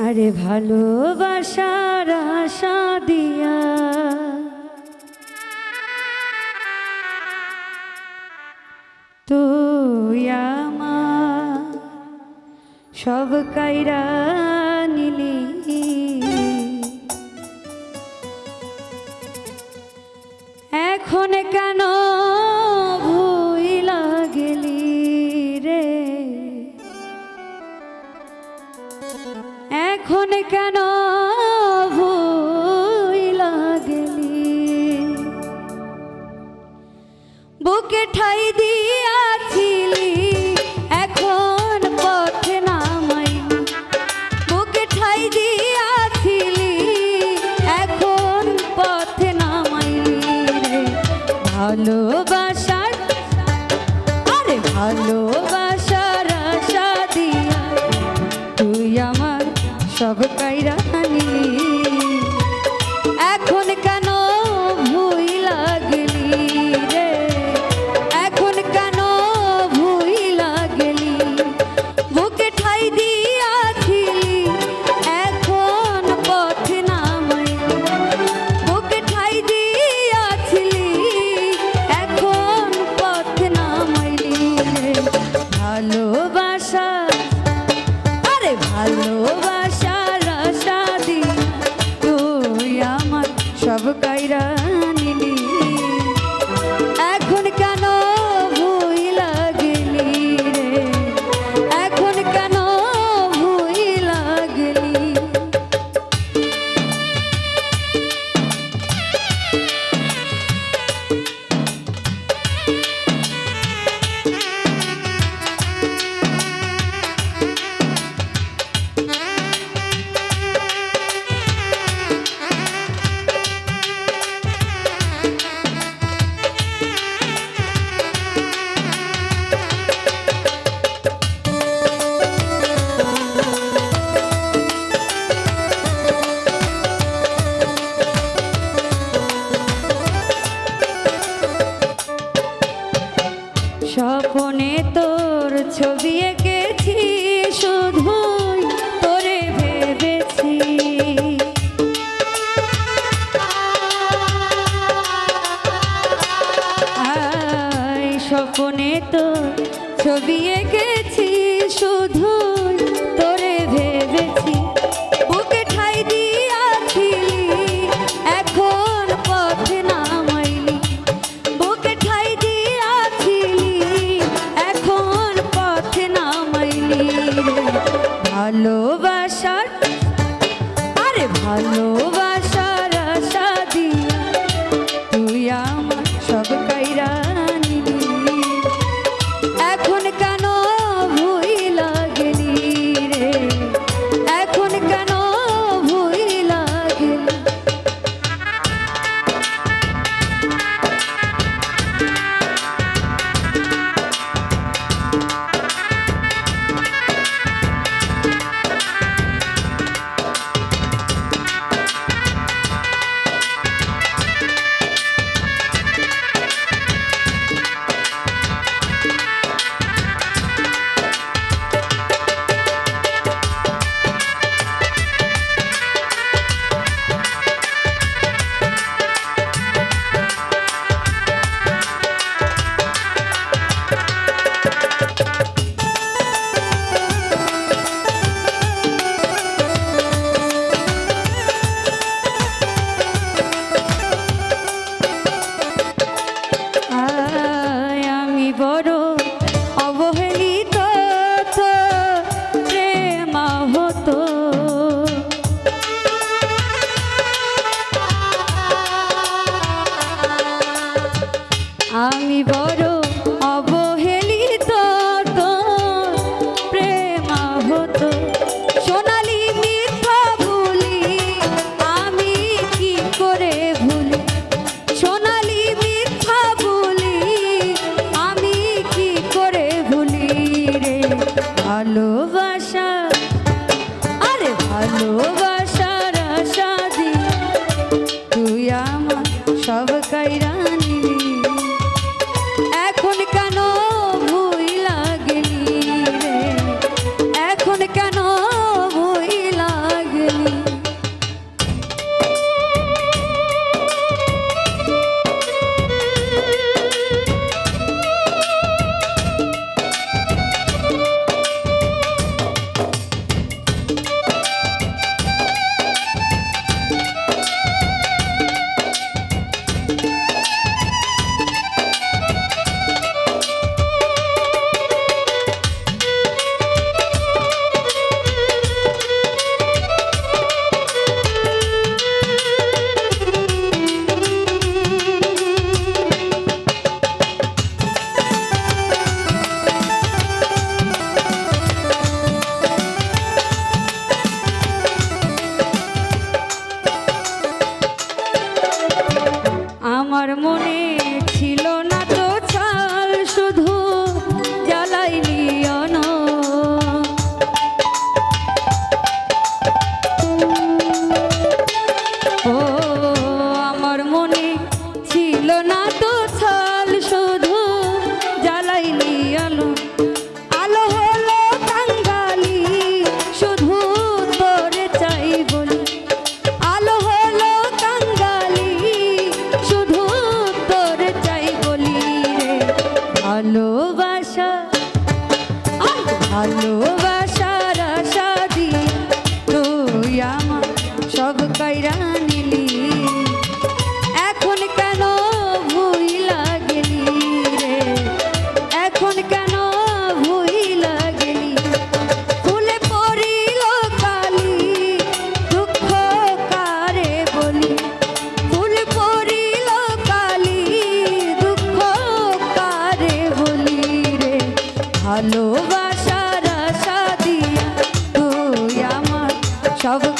আরে ভালোবাসার আশা দিয়া। তুই সব কাইরা নিলি। এখন কেন এখন কেন malo. স্বপনে তোর ছবি এঁকেছি শুধু তোরে ভেবেছি। স্বপনে তোর ছবি এঁকেছি শুধুই ভালোবাসার